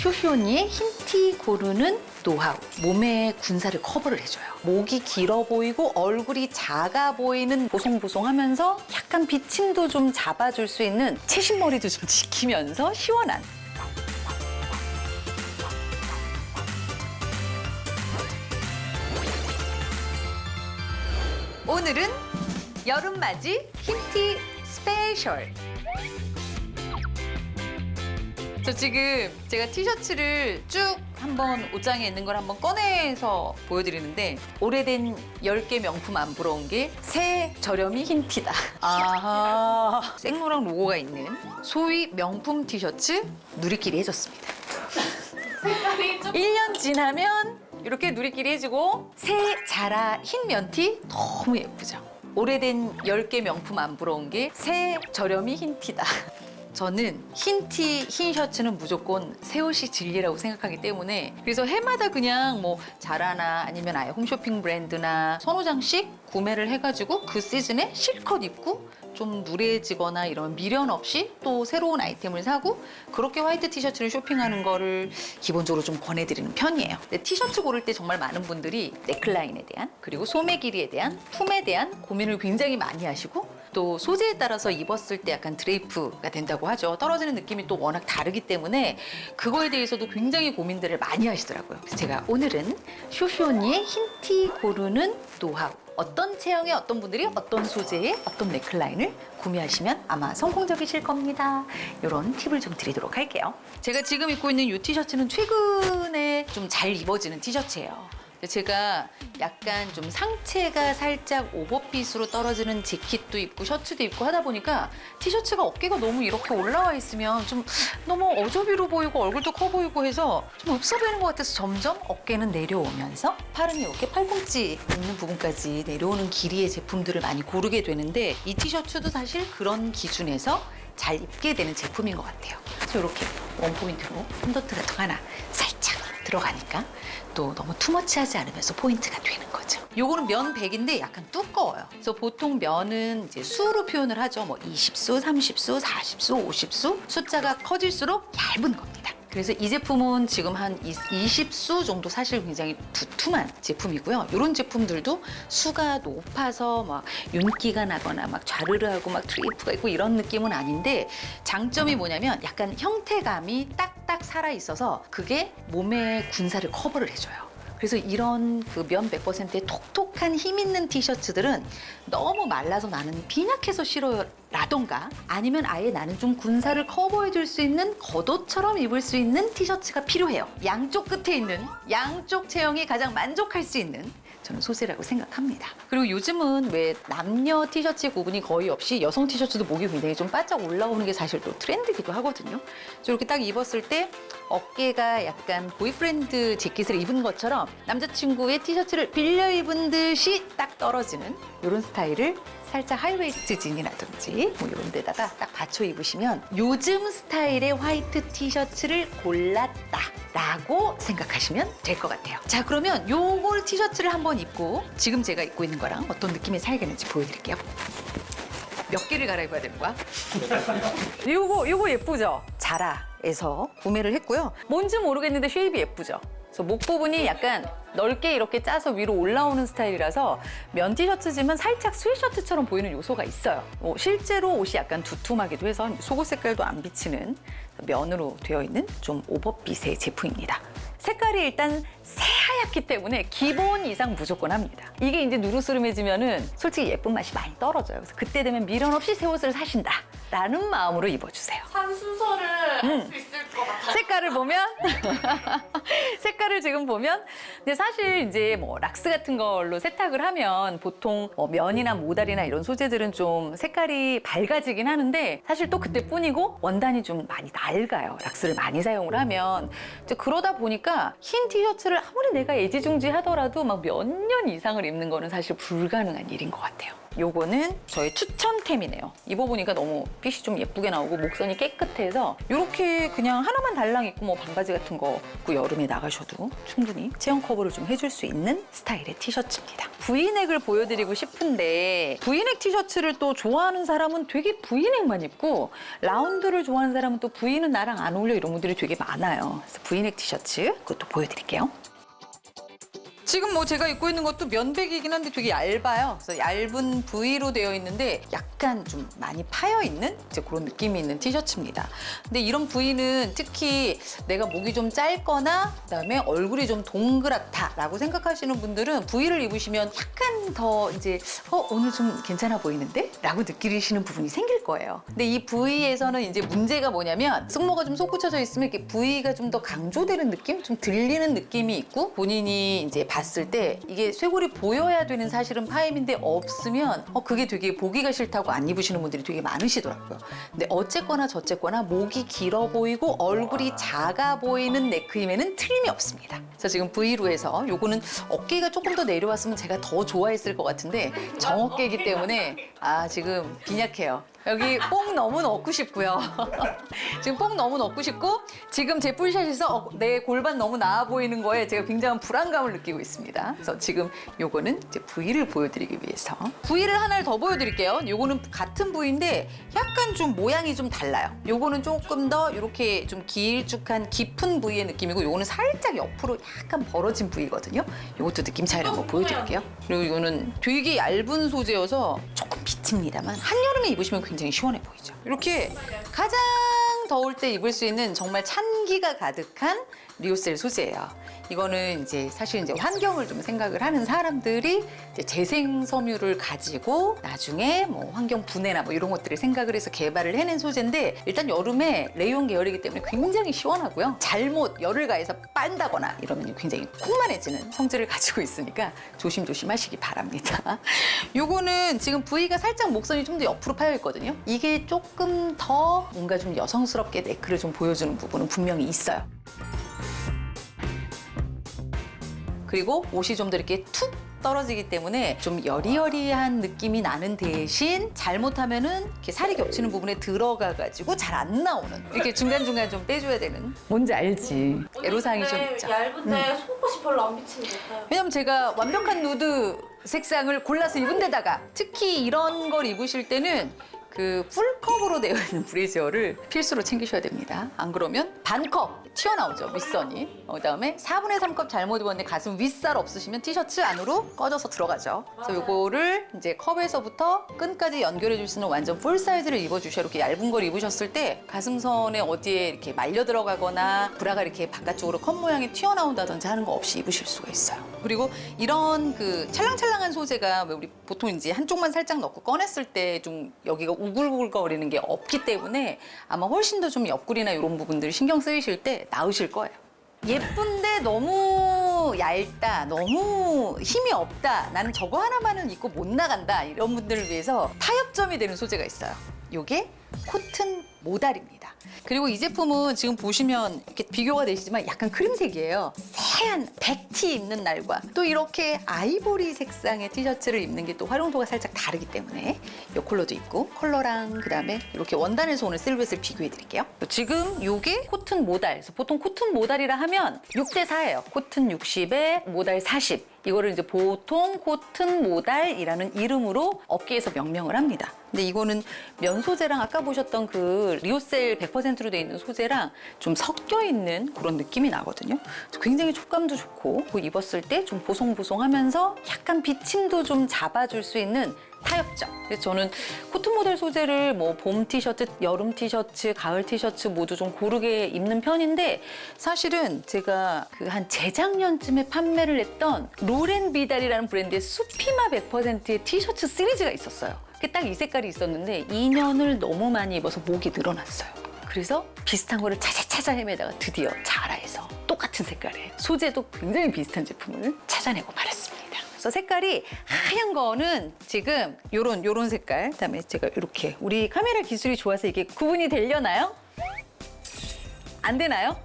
쇼쇼니의 흰티 고르는 노하우. 몸의 군살을 커버를 해줘요. 목이 길어 보이고 얼굴이 작아 보이는 보송보송하면서 약간 비침도 좀 잡아줄 수 있는 채신머리도 좀 지키면서 시원한 오늘은 여름맞이 흰티 스페셜. 저 지금 제가 티셔츠를 쭉 한번 옷장에 있는 걸 한번 꺼내서 보여드리는데 오래된 10개 명품 안 부러운 게 새 저렴이 흰 티다. 아하. 생로랑 로고가 있는 소위 명품 티셔츠 누리끼리 해줬습니다. 색깔이 좀 1년 지나면 이렇게 누리끼리 해주고 새 자라 흰 면티 너무 예쁘죠. 오래된 10개 명품 안 부러운 게 새 저렴이 흰 티다. 저는 흰 티, 흰 셔츠는 무조건 새 옷이 진리라고 생각하기 때문에 그래서 해마다 그냥 뭐 자라나 아니면 아예 홈쇼핑 브랜드나 선호 장씩 구매를 해가지고 그 시즌에 실컷 입고 좀 누래지거나 이런 미련 없이 또 새로운 아이템을 사고 그렇게 화이트 티셔츠를 쇼핑하는 거를 기본적으로 좀 권해드리는 편이에요. 근데 티셔츠 고를 때 정말 많은 분들이 넥라인에 대한 그리고 소매 길이에 대한 품에 대한 고민을 굉장히 많이 하시고 또 소재에 따라서 입었을 때 약간 드레이프가 된다고 하죠. 떨어지는 느낌이 또 워낙 다르기 때문에 그거에 대해서도 굉장히 고민들을 많이 하시더라고요. 그래서 제가 오늘은 쇼쇼니의 흰티 고르는 노하우. 어떤 체형의 어떤 분들이 어떤 소재의 어떤 넥라인을 구매하시면 아마 성공적이실 겁니다. 이런 팁을 좀 드리도록 할게요. 제가 지금 입고 있는 이 티셔츠는 최근에 좀 잘 입어지는 티셔츠예요. 제가 약간 좀 상체가 살짝 오버핏으로 떨어지는 재킷도 입고 셔츠도 입고 하다 보니까 티셔츠가 어깨가 너무 이렇게 올라와 있으면 좀 너무 어저비로 보이고 얼굴도 커 보이고 해서 좀 없어 보이는 것 같아서 점점 어깨는 내려오면서 팔은 이렇게 팔꿈치 있는 부분까지 내려오는 길이의 제품들을 많이 고르게 되는데 이 티셔츠도 사실 그런 기준에서 잘 입게 되는 제품인 것 같아요. 그래서 이렇게 원포인트로 펀더트 같은 거 하나 살짝 들어가니까 또 너무 투머치하지 않으면서 포인트가 되는 거죠. 요거는 면 100인데 약간 두꺼워요. 그래서 보통 면은 이제 수로 표현을 하죠. 뭐 20수, 30수, 40수, 50수 숫자가 커질수록 얇은 겁니다. 그래서 이 제품은 지금 한 20수 정도 사실 굉장히 두툼한 제품이고요. 이런 제품들도 수가 높아서 막 윤기가 나거나 막 좌르르하고 막 드레이프가 있고 이런 느낌은 아닌데 장점이 뭐냐면 약간 형태감이 딱 딱 살아 있어서 그게 몸의 군살을 커버를 해줘요. 그래서 이런 그 면 100%의 톡톡한 힘 있는 티셔츠들은 너무 말라서 나는 빈약해서 싫어라던가 아니면 아예 나는 좀 군살을 커버해 줄 수 있는 겉옷처럼 입을 수 있는 티셔츠가 필요해요. 양쪽 끝에 있는 양쪽 체형이 가장 만족할 수 있는 저는 소재라고 생각합니다. 그리고 요즘은 왜 남녀 티셔츠 구분이 거의 없이 여성 티셔츠도 목이 굉장히 좀 바짝 올라오는 게 사실 또 트렌드기도 하거든요. 저렇게 딱 입었을 때 어깨가 약간 보이프렌드 재킷을 입은 것처럼 남자친구의 티셔츠를 빌려 입은 듯이 딱 떨어지는 이런 스타일을 살짝 하이웨이스트 진이라든지 뭐 이런 데다가 딱 받쳐 입으시면 요즘 스타일의 화이트 티셔츠를 골랐다 라고 생각하시면 될 것 같아요. 자 그러면 요걸 티셔츠를 한번 입고 지금 제가 입고 있는 거랑 어떤 느낌의 차이가 있는지 보여드릴게요. 몇 개를 갈아입어야 되는 거야? 요거 요거 예쁘죠? 자라에서 구매를 했고요. 뭔지 모르겠는데 쉐입이 예쁘죠? 그래서 목 부분이 약간 넓게 이렇게 짜서 위로 올라오는 스타일이라서 면 티셔츠지만 살짝 스웨셔츠처럼 보이는 요소가 있어요. 뭐 실제로 옷이 약간 두툼하기도 해서 속옷 색깔도 안 비치는 면으로 되어 있는 좀 오버핏의 제품입니다. 색깔이 일단 새하얗기 때문에 기본 이상 무조건 합니다. 이게 이제 누르스름해지면은 솔직히 예쁜 맛이 많이 떨어져요. 그래서 그때 되면 미련 없이 새 옷을 사신다. 라는 마음으로 입어주세요. 산 순서를 알수 있을 것 같아요. 색깔을 보면 색깔을 지금 보면 근데 사실 이제 뭐 락스 같은 걸로 세탁을 하면 보통 뭐 면이나 모달이나 이런 소재들은 좀 색깔이 밝아지긴 하는데 사실 또 그때뿐이고 원단이 좀 많이 낡아요 락스를 많이 사용을 하면 이제 그러다 보니까 흰 티셔츠를 아무리 내가 애지중지 하더라도 막 몇 년 이상을 입는 거는 사실 불가능한 일인 것 같아요. 요거는 저의 추천템이네요. 입어보니까 너무 핏이 좀 예쁘게 나오고 목선이 깨끗해서 이렇게 그냥 하나만 달랑 입고 뭐 반바지 같은 거 입고 여름에 나가셔도 충분히 체형 커버를 좀 해줄 수 있는 스타일의 티셔츠입니다. V넥을 보여드리고 싶은데 V넥 티셔츠를 또 좋아하는 사람은 되게 V넥만 입고 라운드를 좋아하는 사람은 또 V는 나랑 안 어울려 이런 분들이 되게 많아요. 그래서 V넥 티셔츠 그것도 보여드릴게요. 지금 뭐 제가 입고 있는 것도 면백이긴 한데 되게 얇아요. 그래서 얇은 V로 되어 있는데 약간 좀 많이 파여 있는 이제 그런 느낌이 있는 티셔츠입니다. 근데 이런 V는 특히 내가 목이 좀 짧거나 그다음에 얼굴이 좀 동그랗다라고 생각하시는 분들은 V를 입으시면 약간 더 이제 어 오늘 좀 괜찮아 보이는데?라고 느끼시는 부분이 생길 거예요. 근데 이 V에서는 이제 문제가 뭐냐면 승모가 좀 솟구쳐져 있으면 이렇게 V가 좀 더 강조되는 느낌, 좀 들리는 느낌이 있고 본인이 이제 봤을 때 이게 쇄골이 보여야 되는 사실은 파임인데 없으면 어 그게 되게 보기가 싫다고 안 입으시는 분들이 되게 많으시더라고요. 근데 어쨌거나 저쨌거나 목이 길어 보이고 얼굴이 작아 보이는 네크임에는 틀림이 없습니다. 자 지금 V로 해서 요거는 어깨가 조금 더 내려왔으면 제가 더 좋아했을 것 같은데 정어깨이기 때문에 아 지금 빈약해요. 여기 뽕 너무 넣고 싶고요. 지금 뽕 너무 넣고 싶고 지금 제 풀샷에서 어, 내 골반 너무 나아 보이는 거에 제가 굉장한 불안감을 느끼고 있습니다. 그래서 지금 요거는 이제 V를 보여드리기 위해서 V를 하나를 더 보여드릴게요. 요거는 같은 V인데 약간 좀 모양이 좀 달라요. 요거는 조금 더 이렇게 좀 길쭉한 깊은 V의 느낌이고 요거는 살짝 옆으로 약간 벌어진 V거든요. 요것도 느낌 차이를 한번 보여드릴게요. 그리고 이거는 되게 얇은 소재여서 조금 비칩니다만 한여름에 입으시면 굉장히 시원해 보이죠. 이렇게 가장 더울 때 입을 수 있는 정말 찬기가 가득한 리오셀 소재예요. 이거는 이제 사실 이제 환경을 좀 생각을 하는 사람들이 이제 재생 섬유를 가지고 나중에 뭐 환경 분해나 뭐 이런 것들을 생각을 해서 개발을 해낸 소재인데 일단 여름에 레이온 계열이기 때문에 굉장히 시원하고요. 잘못 열을 가해서 빤다거나 이러면 굉장히 콩만해지는 성질을 가지고 있으니까 조심조심 하시기 바랍니다. 요거는 지금 부위가 살짝 목선이 좀 더 옆으로 파여 있거든요. 이게 조금 더 뭔가 좀 여성스럽게 네크를 좀 보여주는 부분은 분명히 있어요. 그리고 옷이 좀 더 이렇게 툭 떨어지기 때문에 좀 여리여리한 느낌이 나는 대신 잘못하면은 이렇게 살이 겹치는 부분에 들어가 가지고 잘 안 나오는 이렇게 중간중간 좀 빼줘야 되는 뭔지 알지 애로사항이 좀 있죠 음. 얇은데 속옷이 별로 안 비치는 것 같아요. 왜냐면 제가 완벽한 누드 색상을 골라서 입은 데다가 특히 이런 걸 입으실 때는 그 풀컵으로 되어 있는 브래지어를 필수로 챙기셔야 됩니다. 안 그러면 반컵 튀어나오죠, 윗선이. 어, 그다음에 4분의 3컵 잘못 입었는데 가슴 윗살 없으시면 티셔츠 안으로 꺼져서 들어가죠. 그래서 이거를 이제 컵에서부터 끈까지 연결해 줄 수 있는 완전 풀 사이즈를 입어주셔야 이렇게 얇은 걸 입으셨을 때 가슴선에 어디에 이렇게 말려 들어가거나 브라가 이렇게 바깥쪽으로 컵 모양이 튀어나온다든지 하는 거 없이 입으실 수가 있어요. 그리고 이런 그 찰랑찰랑한 소재가 왜 우리 보통 이제 한쪽만 살짝 넣고 꺼냈을 때 좀 여기가 우글우글거리는 게 없기 때문에 아마 훨씬 더 좀 옆구리나 이런 부분들 신경 쓰이실 때 나으실 거예요. 예쁜데 너무 얇다, 너무 힘이 없다, 나는 저거 하나만은 입고 못 나간다 이런 분들을 위해서 타협점이 되는 소재가 있어요. 요게 코튼 모달입니다. 그리고 이 제품은 지금 보시면 이렇게 비교가 되시지만 약간 크림색이에요. 새한 백티 입는 날과 또 이렇게 아이보리 색상의 티셔츠를 입는 게 또 활용도가 살짝 다르기 때문에 이 컬러도 있고 컬러랑 그다음에 이렇게 원단에서 오는 실루엣을 비교해 드릴게요. 지금 요게 코튼 모달. 그래서 보통 코튼 모달이라 하면 6대 4예요. 코튼 60에 모달 40. 이거를 이제 보통 코튼 모달이라는 이름으로 업계에서 명명을 합니다. 근데 이거는 면 소재랑 아까 보셨던 그 리오셀 100%로 돼 있는 소재랑 좀 섞여 있는 그런 느낌이 나거든요. 굉장히 촉감도 좋고 입었을 때 좀 보송보송하면서 약간 비침도 좀 잡아줄 수 있는 타협점. 그래서 저는 코튼 모델 소재를 뭐 봄 티셔츠, 여름 티셔츠, 가을 티셔츠 모두 좀 고르게 입는 편인데 사실은 제가 그 한 재작년쯤에 판매를 했던 로렌 비달이라는 브랜드의 수피마 100%의 티셔츠 시리즈가 있었어요. 딱 이 색깔이 있었는데 2년을 너무 많이 입어서 목이 늘어났어요. 그래서 비슷한 거를 찾아 찾아 헤매다가 드디어 자라에서 똑같은 색깔의 소재도 굉장히 비슷한 제품을 찾아내고 말았습니다. 그래서 색깔이 하얀 거는 지금 요런 요런 색깔 그다음에 제가 이렇게 우리 카메라 기술이 좋아서 이게 구분이 되려나요? 안 되나요?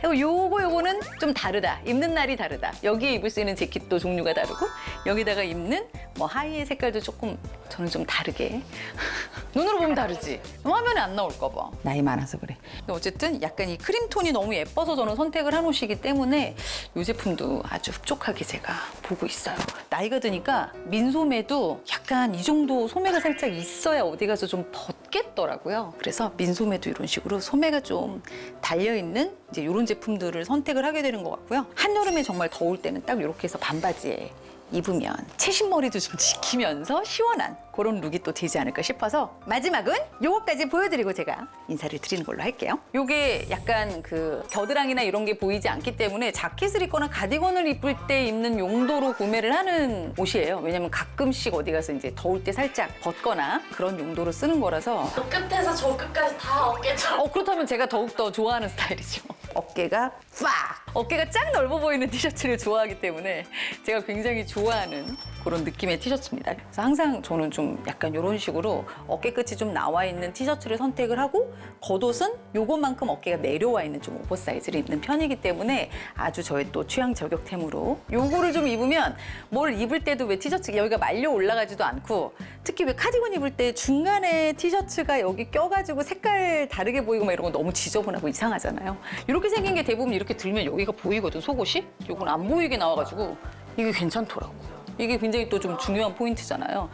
그리고 요거 요거는 좀 다르다. 입는 날이 다르다. 여기에 입을 수 있는 재킷도 종류가 다르고 여기다가 입는 뭐 하의의 색깔도 조금 저는 좀 다르게 눈으로 보면 다르지. 화면에 안 나올까 봐. 나이 많아서 그래. 근데 어쨌든 약간 이 크림 톤이 너무 예뻐서 저는 선택을 한 옷이기 때문에 이 제품도 아주 흡족하게 제가 보고 있어요. 나이가 드니까 민소매도 약간 이 정도 소매가 살짝 있어야 어디 가서 좀 벗겠더라고요. 그래서 민소매도 이런 식으로 소매가 좀 달려 있는 이제 이런 제품들을 선택을 하게 되는 것 같고요. 한여름에 정말 더울 때는 딱 이렇게 해서 반바지에 입으면 채신머리도 좀 지키면서 시원한 그런 룩이 또 되지 않을까 싶어서 마지막은 요거까지 보여드리고 제가 인사를 드리는 걸로 할게요. 요게 약간 그 겨드랑이나 이런 게 보이지 않기 때문에 자켓을 입거나 가디건을 입을 때 입는 용도로 구매를 하는 옷이에요. 왜냐면 가끔씩 어디 가서 이제 더울 때 살짝 벗거나 그런 용도로 쓰는 거라서 저 끝에서 저 끝까지 다 어깨처럼. 어 그렇다면 제가 더욱 더 좋아하는 스타일이죠. 어깨가 팍! 어깨가 쫙 넓어 보이는 티셔츠를 좋아하기 때문에 제가 굉장히 좋아하는 그런 느낌의 티셔츠입니다. 그래서 항상 저는 좀 약간 이런 식으로 어깨 끝이 좀 나와 있는 티셔츠를 선택을 하고 겉옷은 요것만큼 어깨가 내려와 있는 좀 오버사이즈를 입는 편이기 때문에 아주 저의 또 취향 저격템으로 요거를 좀 입으면 뭘 입을 때도 왜 티셔츠 여기가 말려 올라가지도 않고 특히 왜 카디건 입을 때 중간에 티셔츠가 여기 껴가지고 색깔 다르게 보이고 막 이런 거 너무 지저분하고 이상하잖아요. 이렇게 생긴 게 대부분 이렇게 들면 여기가 보이거든 속옷이. 요건 안 보이게 나와가지고 이게 괜찮더라고. 이게 굉장히 또 좀 중요한 포인트잖아요.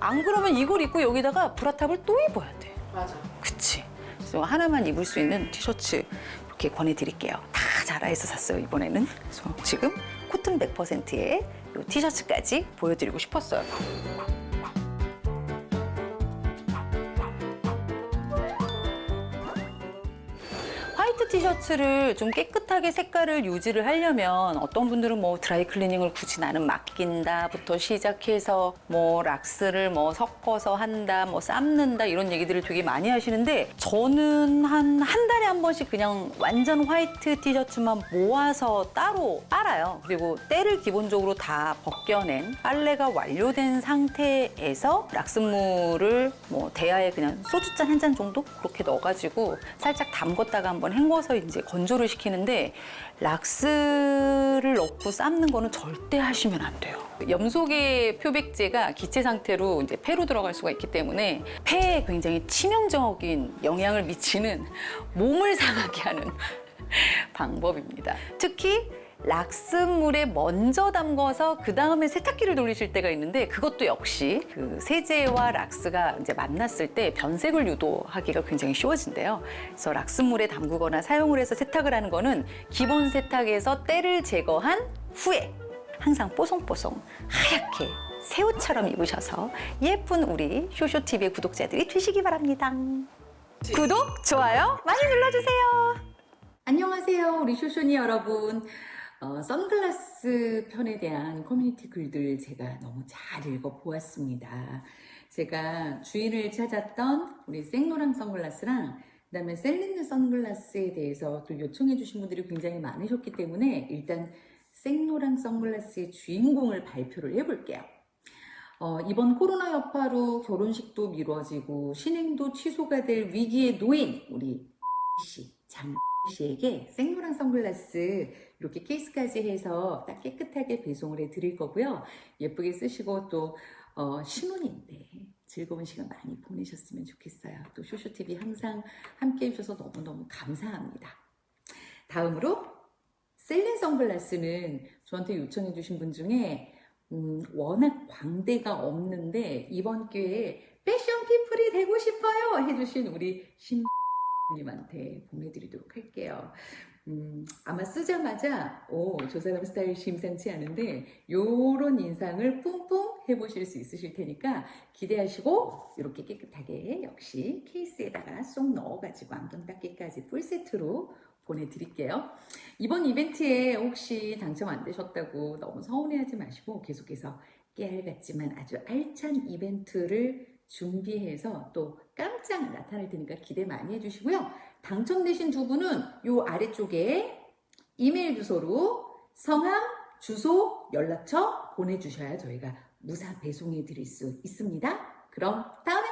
안 그러면 이걸 입고 여기다가 브라탑을 또 입어야 돼. 맞아. 그치. 그래서 하나만 입을 수 있는 티셔츠 이렇게 권해드릴게요. 다 자라에서 샀어요, 이번에는. 그래서 지금 코튼 100%의 이 티셔츠까지 보여드리고 싶었어요. 티셔츠를 좀 깨끗하게 색깔을 유지를 하려면 어떤 분들은 뭐 드라이 클리닝을 굳이 나는 맡긴다부터 시작해서 뭐 락스를 뭐 섞어서 한다, 뭐 삶는다 이런 얘기들을 되게 많이 하시는데 저는 한 한 달에 한 번씩 그냥 완전 화이트 티셔츠만 모아서 따로 빨아요. 그리고 때를 기본적으로 다 벗겨낸 빨래가 완료된 상태에서 락스물을 뭐 대야에 그냥 소주잔 한 잔 정도 그렇게 넣어가지고 살짝 담궜다가 한번 헹궈 서 이제 건조를 시키는데 락스를 넣고 삶는 거는 절대 하시면 안 돼요. 염소계 표백제가 기체 상태로 이제 폐로 들어갈 수가 있기 때문에 폐에 굉장히 치명적인 영향을 미치는 몸을 상하게 하는 방법입니다. 특히 락스물에 먼저 담궈서 그 다음에 세탁기를 돌리실 때가 있는데 그것도 역시 그 세제와 락스가 이제 만났을 때 변색을 유도하기가 굉장히 쉬워진대요. 그래서 락스물에 담그거나 사용을 해서 세탁을 하는 거는 기본 세탁에서 때를 제거한 후에 항상 뽀송뽀송 하얗게 새우처럼 입으셔서 예쁜 우리 쇼쇼TV의 구독자들이 되시기 바랍니다. 구독, 좋아요 많이 눌러주세요. 안녕하세요, 우리 쇼쇼니 여러분. 어, 선글라스 편에 대한 커뮤니티 글들 제가 너무 잘 읽어보았습니다. 제가 주인을 찾았던 우리 생노랑 선글라스랑 그 다음에 셀린느 선글라스에 대해서 또 요청해 주신 분들이 굉장히 많으셨기 때문에 일단 생노랑 선글라스의 주인공을 발표를 해볼게요. 어, 이번 코로나 여파로 결혼식도 미뤄지고 신행도 취소가 될 위기에 놓인 우리 씨, 장 씨에게 생노랑 선글라스 이렇게 케이스까지 해서 딱 깨끗하게 배송을 해 드릴 거고요. 예쁘게 쓰시고 또 어, 신혼인데 즐거운 시간 많이 보내셨으면 좋겠어요. 또 쇼쇼TV 항상 함께 해주셔서 너무너무 감사합니다. 다음으로 셀린 선글라스는 저한테 요청해 주신 분 중에 음, 워낙 광대가 없는데 이번 기회에 패션 피플이 되고 싶어요 해주신 우리 신 님한테 보내드리도록 할게요. 음, 아마 쓰자마자 오, 저 사람 스타일 심상치 않은데 요런 인상을 뿜뿜 해보실 수 있으실 테니까 기대하시고 이렇게 깨끗하게 역시 케이스에다가 쏙 넣어가지고 안경 닦기까지 풀 세트로 보내드릴게요. 이번 이벤트에 혹시 당첨 안 되셨다고 너무 서운해하지 마시고 계속해서 깨알 같지만 아주 알찬 이벤트를 준비해서 또 깜짝 나타날 테니까 기대 많이 해주시고요. 당첨되신 두 분은 요 아래쪽에 이메일 주소로 성함, 주소, 연락처 보내주셔야 저희가 무사 배송해 드릴 수 있습니다. 그럼 다음에